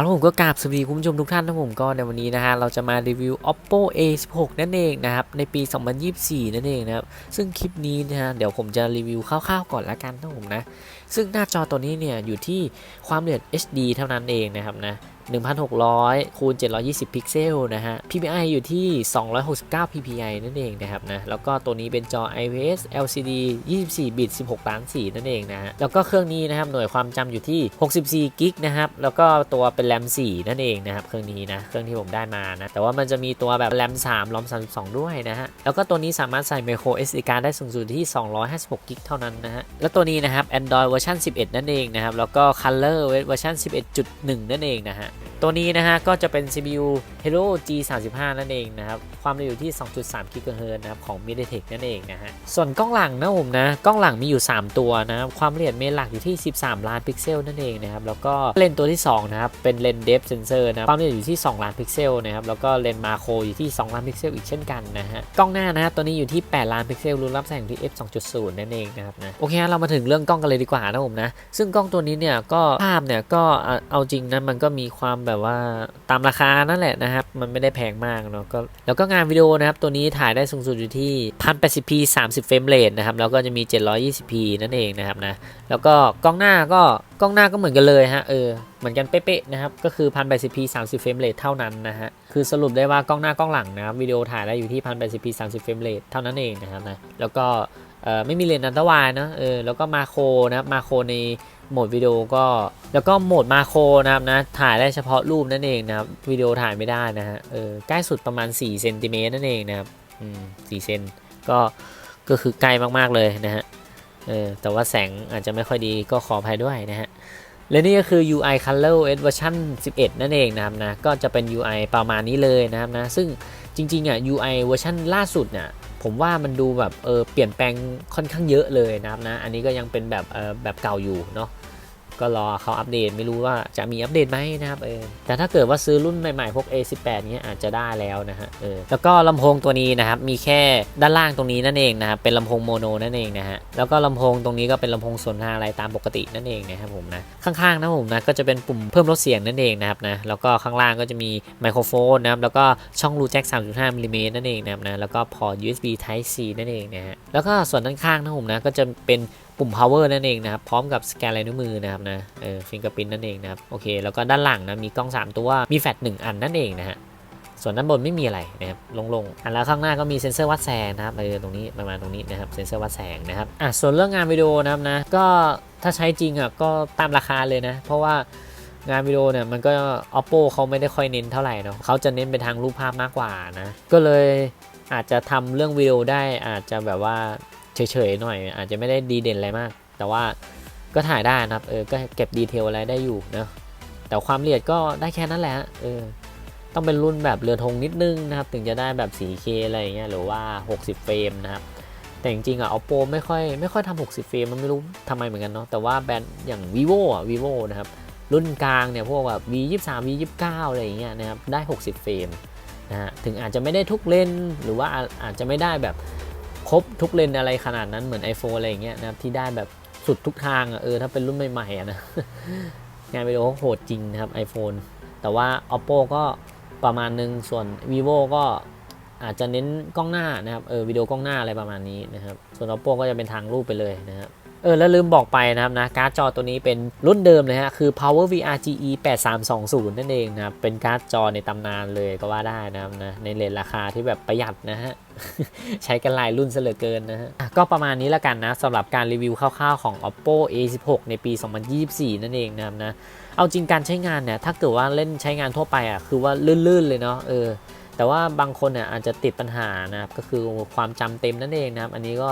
แล้วผมก็กราบสวัสดีคุณผู้ชมทุกท่านนะผมก็ในวันนี้นะฮะเราจะมารีวิว oppo a16 นั่นเองนะครับในปี 2024 นั่นเองนะครับซึ่งคลิปนี้นะฮะเดี๋ยวผมจะรีวิวคร่าวๆก่อนละกันนะผมนะ ซึ่งหน้าจอตัวนี้เนี่ยอยู่ที่ความละเอียด HD เท่านั้นเองนะครับนะ 1600 คูณ 720 พิกเซลนะฮะ PPI อยู่ที่ 269 PPI นั่นเองนะครับนะ แล้วก็ตัวนี้เป็นจอ IPS LCD 24 บิต 16 ล้านสีนั่นเองนะฮะ แล้วก็เครื่องนี้นะครับ หน่วยความจำอยู่ที่ 64 กิกนะครับ แล้วก็ตัวเป็นแรม 4 นั่นเองนะครับ เครื่องนี้นะ เครื่องที่ผมได้มานะ แต่ว่ามันจะมีตัวแบบแรม 3 รอม 32 ด้วยนะฮะ แล้วก็ตัวนี้สามารถใส่ micro SD card ได้สูงสุดที่ 256 กิกเท่านั้นนะฮะ แล้วตัวนี้นะครับ Android เวอร์ชัน11 นั่นเองนะครับ แล้วก็ Color เวอร์ชัน11.1 นั่นเองนะฮะ ตัวนี้นะฮะก็จะเป็น CPU Helio G35 นั่นเองนะครับ ความเร็วอยู่ที่ 2.3 GHz นะครับของ MediaTek นั่นเองนะฮะ ส่วนกล้องหลังนะผมนะ กล้องหลังมีอยู่ 3 ตัวนะครับ ความละเอียดเมนหลักอยู่ที่ 13 ล้านพิกเซลนั่นเองนะครับ แล้วก็เลนตัวที่ 2 นะครับ เป็นเลนส์ depth sensor นะความละเอียดอยู่ที่ 2 ล้านพิกเซลนะครับ แล้วก็เลนมาโครอยู่ที่ 2 ล้านพิกเซลอีกเช่นกันนะฮะ กล้องหน้านะฮะตัวนี้อยู่ที่ 8 ล้านพิกเซลรูรับแสงที่ f 2.0 นั่นเองนะครับนะ โอเคเรามาถึงเรื่องกล้องกันเลยดีกว่านะผมนะ ซึ่งกล้องตัวนี้เนี่ยก็ภาพเนี่ยก็เอาจริงนะมันก็มีความแบบว่าตามราคานั่นแหละนะครับ มันไม่ได้แพงมากเนาะก็แล้วก็งานวิดีโอนะครับ ตัวนี้ถ่ายได้สูงสุดอยู่ที่ 1080p 30 เฟรมเรทนะครับ แล้วก็จะมี 720p นั่นเองนะครับนะ แล้วก็กล้องหน้าก็กล้องหน้าก็เหมือนกันเลยฮะเออเหมือนกันเป๊ะๆนะครับ ก็คือ 1080p 30 เฟรมเรทเท่านั้นนะฮะ คือสรุปได้ว่ากล้องหน้ากล้องหลังนะครับวิดีโอถ่ายได้อยู่ที่ 1080p 30 เฟรมเรทเท่านั้นเองนะครับนะแล้วก็ไม่มีเลนส์อันตรวายเนอะเออแล้วก็มาโครนะครับมาโครใน โหมดวิดีโอก็แล้วก็โหมดมาโครนะครับนะถ่ายได้เฉพาะรูปนั่นเองนะครับวิดีโอถ่ายไม่ได้นะฮะเออใกล้สุดประมาณ4เซนติเมตรนั่นเองนะครับอืม4เซนก็ก็คือใกล้มากๆเลยนะฮะเออแต่ว่าแสงอาจจะไม่ค่อยดีก็ขออภัยด้วยนะฮะและนี่ก็คือ UI Color OS เวอร์ชัน11 นั่นเองนะครับนะก็จะเป็น UI ประมาณนี้เลยนะครับนะซึ่งจริงๆอะ UI เวอร์ชันล่าสุดเนี่ยผมว่ามันดูแบบเออเปลี่ยนแปลงค่อนข้างเยอะเลยนะครับนะอันนี้ก็ยังเป็นแบบเออแบบเก่าอยู่เนาะ ก็รอเขาอัปเดตไม่รู้ว่าจะมีอัปเดตไหมนะครับเออแต่ถ้าเกิดว่าซื้อรุ่นใหม่ๆพวก A18 เนี้ยอาจจะได้แล้วนะฮะเออแล้วก็ลำโพงตัวนี้นะครับมีแค่ด้านล่างตรงนี้นั่นเองนะครับเป็นลำโพงโมโนนั่นเองนะฮะแล้วก็ลำโพงตรงนี้ก็เป็นลำโพงส่วนทาอะไรตามปกตินั่นเองนะครับผมนะข้างๆนะผมนะก็จะเป็นปุ่มเพิ่มลดเสียงนั่นเองนะครับนะแล้วก็ข้างล่างก็จะมีไมโครโฟนนะครับแล้วก็ช่องรูแจ็ค3.5มิลลิเมตรนั่นเองนะครับนะแล้วก็พอร์ต USB Type C นั่นเองนะฮะแล้วก็ส่วนด้านข้างนะผมนะก็จะเป็น ปุ่ม power นั่นเองนะครับ พร้อมกับสแกนลายนิ้วมือนะครับนะเออฟิงเกอร์พินนั่นเองนะครับ โอเค แล้วก็ด้านหลังนะ มีกล้อง 3 ตัว มีแฟลช1อันนั่นเองนะฮะส่วนด้านบนไม่มีอะไรนะครับลงๆอันแล้วข้างหน้าก็มีเซ็นเซอร์วัดแสงนะครับเออตรงนี้ประมาณตรงนี้นะครับเซ็นเซอร์วัดแสงนะครับอะส่วนเรื่องงานวิดีโอนะครับนะก็ถ้าใช้จริงอะก็ตามราคาเลยนะ เพราะว่างานวิดีโอเนี่ยมันก็ oppo เขาไม่ได้ค่อยเน้นเท่าไหร่เนาะเขาจะเน้นไปทางรูปภาพมากกว่านะก็เลยอาจจะทำเรื่องวิดีโอได้อาจจะแบบว่า เฉยๆหน่อย อาจจะไม่ได้ดีเด่นอะไรมาก แต่ว่าก็ถ่ายได้นะครับเออก็เก็บดีเทลอะไรได้อยู่นะแต่ความละเอียดก็ได้แค่นั้นแหละเออต้องเป็นรุ่นแบบเรือธงนิดนึงนะครับ ถึงจะได้แบบ 4K อะไรเงี้ยหรือว่า 60 เฟรมนะครับ แต่จริงๆอะ oppo ไม่ค่อยไม่ค่อยทำ60 เฟรมมันไม่รู้ทำไมเหมือนกันเนาะแต่ว่าแบรนด์อย่าง vivo อะ vivo นะครับรุ่นกลางเนี่ยพวกแบบ v 2 3 v 2 9อะไรอย่างเงี้ยนะครับได้ 60 เฟรมนะฮะถึงอาจจะไม่ได้ทุกเลนหรือว่าอาจจะไม่ได้แบบ ครบทุกเลนอะไรขนาดนั้นเหมือน iPhone อะไรอย่างเงี้ยนะครับที่ได้แบบสุดทุกทางอะเออถ้าเป็นรุ่นใหม่ๆนะงานวิดีโอโหดจริงนะครับ iPhone แต่ว่า oppo ก็ประมาณนึงส่วน vivo ก็อาจจะเน้นกล้องหน้านะครับเออวิดีโอกล้องหน้าอะไรประมาณนี้นะครับส่วน oppo ก็จะเป็นทางรูปไปเลยนะครับ เออแล้วลืมบอกไปนะครับนะการ์ดจอตัวนี้เป็นรุ่นเดิมเลยฮะคือ Power VR GE 8320 นั่นเองนะครับเป็นการ์ดจอในตำนานเลยก็ว่าได้นะครับนะในเลทราคาที่แบบประหยัดนะฮะใช้กันหลายรุ่นเหลือเกินนะฮะก็ประมาณนี้ล้วกันนะสำหรับการรีวิวคร่าวๆของ oppo a16 ในปี 2024 นั่นเองนะครับนะเอาจริงการใช้งานเนี่ยถ้าเกิดว่าเล่นใช้งานทั่วไปอะคือว่าลื่นๆเลยเนาะเออแต่ว่าบางคนเนี่ยอาจจะติดปัญหานะครับก็คือความจำเต็มนั่นเองนะครับอันนี้ก็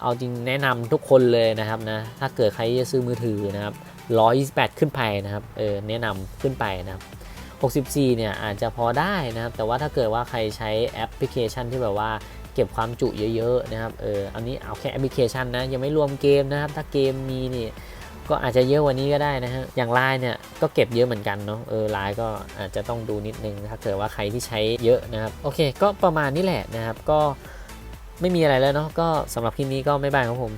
เอาจริงแนะนำทุกคนเลยนะครับนะ ถ้าเกิดใครจะซื้อมือถือนะครับ 128 ขึ้นไปนะครับ เออแนะนำขึ้นไปนะครับ 64 เนี่ยอาจจะพอได้นะครับ แต่ว่าถ้าเกิดว่าใครใช้แอปพลิเคชันที่แบบว่าเก็บความจุเยอะๆนะครับ เอออันนี้เอาแค่แอปพลิเคชันนะ ยังไม่รวมเกมนะครับ ถ้าเกมมีนี่ก็อาจจะเยอะกว่านี้ก็ได้นะฮะ อย่างไลน์เนี่ยก็เก็บเยอะเหมือนกันเนาะ เออไลน์ก็อาจจะต้องดูนิดนึง ถ้าเกิดว่าใครที่ใช้เยอะนะครับ โอเค ก็ประมาณนี้แหละนะครับ ก็ ไม่มีอะไรแล้วเนาะก็สำหรับคลิปนี้ก็ไม่บายครับผม